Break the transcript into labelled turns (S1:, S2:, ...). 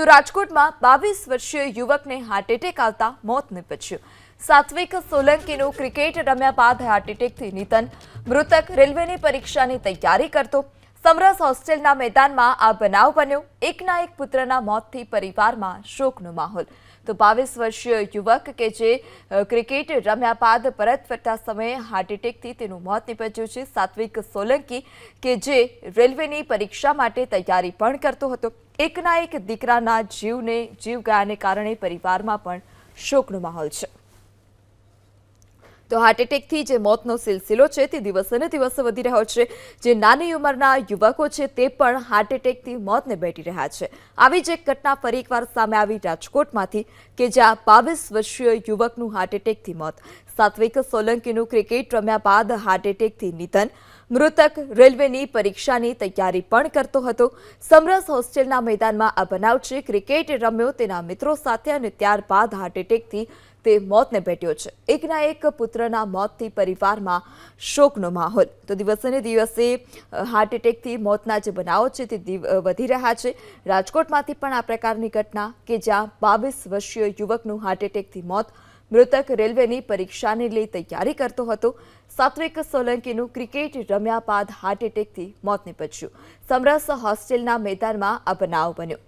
S1: તો રાજકોટમાં બાવીસ વર્ષીય યુવકને હાર્ટ એટેક આવતા મોત નિપજ્યું. સાત્વિક સોલંકીનું ક્રિકેટ રમ્યા બાદ હાર્ટ એટેકથી નિધન. મૃતક રેલવેની પરીક્ષાની તૈયારી કરતો સમરસ હોસ્ટેલના મેદાનમાં આ બનાવ બન્યો. એકના એક પુત્રના મોતથી પરિવારમાં શોકનો માહોલ. તો બાવીસ વર્ષીય યુવક કે જે ક્રિકેટ રમ્યા બાદ પરત ફરતા સમયે હાર્ટ એટેકથી તેનું મોત નીપજ્યું છે. સાત્વિક સોલંકી કે જે રેલવેની પરીક્ષા માટે તૈયારી પણ કરતો હતો. એકના એક દીકરાના જીવને, જીવ ગયાને કારણે પરિવારમાં પણ શોકનો માહોલ છે. તો હાર્ટ એટેકથી જે મોતનો સિલસિલો છે તે દિવસે ને દિવસે વધી રહ્યો છે. જે નાની ઉંમરના યુવકો છે તે પણ હાર્ટ એટેકથી મોતને ભેટી રહ્યા છે. આવી જ એક ઘટના ફરી એકવાર સામે આવી રાજકોટમાંથી કે જ્યાં બાવીસ વર્ષીય યુવકનું હાર્ટ એટેકથી મોત. સાત્વિક સોલંકીનું ક્રિકેટ રમ્યા બાદ હાર્ટ નિધન. મૃતક રેલવેની પરીક્ષાની તૈયારી પણ કરતો હતો. સમરસ હોસ્ટેલના મેદાનમાં આ બનાવ છે. ક્રિકેટ રમ્યો તેના મિત્રો સાથે અને ત્યારબાદ હાર્ટ એટેકથી તે મોતને ભેટ્યો છે. એકના એક પુત્રના મોતથી પરિવારમાં શોકનો માહોલ. તો દિવસેને દિવસે હાર્ટ એટેકથી મોતના જે બનાવો છે તે વધી રહ્યા છે. રાજકોટમાંથી પણ આ પ્રકારની ઘટના કે જ્યાં બાવીસ વર્ષીય યુવકનું હાર્ટ એટેકથી મોત મૃતક રેલવેની પરીક્ષાને લઈ તૈયારી કરતો હતો. સાત્વિક સોલંકીનું ક્રિકેટ રમ્યા બાદ હાર્ટ એટેકથી મોત નીપજ્યું. સમરસ હોસ્ટેલના મેદાનમાં આ બનાવ બન્યો.